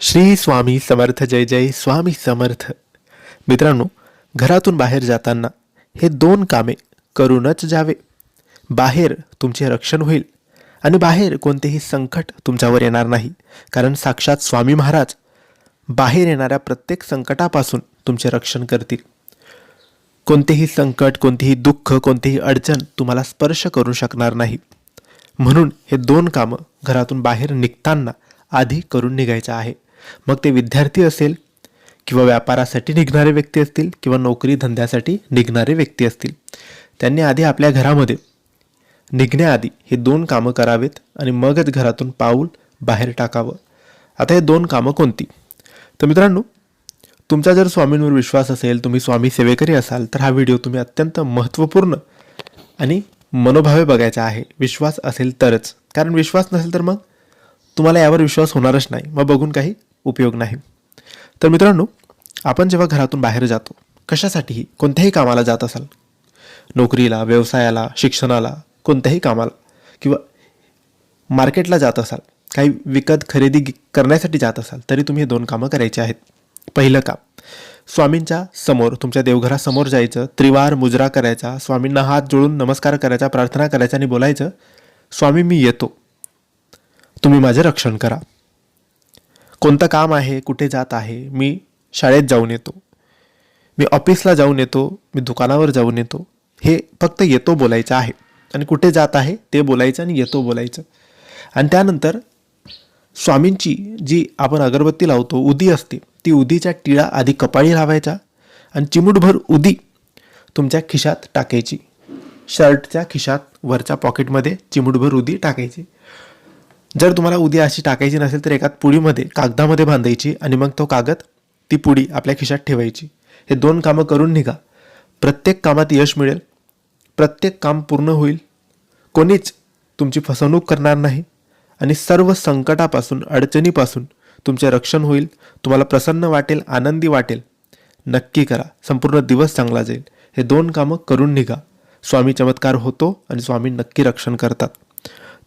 श्री स्वामी समर्थ जय जय स्वामी समर्थ. मित्रांनो घरातून बाहेर जाताना हे दोन कामे करूनच जावे. बाहेर तुमचे रक्षण होईल आणि बाहेर कोणतेही संकट तुमच्यावर येणार नाही. कारण साक्षात स्वामी महाराज बाहेर येणाऱ्या प्रत्येक संकटापासून तुमचे रक्षण करतील. कोणतेही संकट कोणतेही दुःख कोणतीही अडचण तुम्हाला स्पर्श करू शकणार नाही. म्हणून हे दोन कामं घरातून बाहेर निघताना आधी करून निघायचं आहे. मग ते विद्यार्थी असेल किंवा व्यापारासाठी निघणारे व्यक्ती असतील किंवा नोकरी धंद्यासाठी निघणारे व्यक्ती असतील त्यांनी आधी आपल्या घरामध्ये निघण्याआधी हे दोन कामं करावेत आणि मगच घरातून पाऊल बाहेर टाकावं. आता हे दोन कामं कोणती? तर मित्रांनो तुमचा जर स्वामींवर विश्वास असेल तुम्ही स्वामी सेवेकरी असाल तर हा व्हिडिओ तुम्ही अत्यंत महत्त्वपूर्ण आणि मनोभावे बघायचा आहे. विश्वास असेल तरच. कारण विश्वास नसेल तर मग तुम्हाला यावर विश्वास होणारच नाही. मग बघून काही उपयोग नाही. तर मित्रांनो आपण जेव्हा घरातून बाहेर जातो कशासाठीही कोणत्याही कामाला जात असाल? नोकरीला व्यवसायाला शिक्षणाला कोणत्याही कामाला किंवा मार्केटला जात असाल काही विकत खरेदी करण्यासाठी जात असाल तरी तुम्ही हे दोन कामं करायची आहेत. पहिलं काम स्वामींच्या समोर तुमच्या देवघरासमोर जायचं त्रिवार मुजरा करायचा स्वामींना हात जोडून नमस्कार करायचा प्रार्थना करायचा आणि बोलायचं स्वामी मी येतो. तुम्ही माझे रक्षण करा. कोणतं काम आहे कुठे जात आहे मी शाळेत जाऊन येतो. मी ऑफिसला जाऊन येतो मी दुकानावर जाऊन येतो. हे फक्त येतो बोलायचं आहे. आणि कुठे जात आहे ते बोलायचं आणि येतो बोलायचं. आणि त्यानंतर स्वामींची जी आपण अगरबत्ती लावतो उदी असते ती उदीच्या टिळा आधी कपाळी लावायचा आणि चिमूटभर उदी तुमच्या खिशात टाकायची. शर्टच्या खिशात वरच्या पॉकेटमध्ये चिमूटभर उदी टाकायची. जर तुम्हाला उद्या अशी टाकायची नसेल तर एकात पुडीमध्ये कागदामध्ये बांधायची आणि मग तो कागद ती पुडी आपल्या खिशात ठेवायची. हे दोन कामं करून निघा. प्रत्येक कामात यश मिळेल. प्रत्येक काम पूर्ण होईल. कोणीच तुमची फसवणूक करणार नाही आणि सर्व संकटापासून अडचणीपासून तुमचे रक्षण होईल. तुम्हाला प्रसन्न वाटेल आनंदी वाटेल. नक्की करा. संपूर्ण दिवस चांगला जाईल. हे दोन कामं करून निघा. स्वामी चमत्कार होतो आणि स्वामी नक्की रक्षण करतात.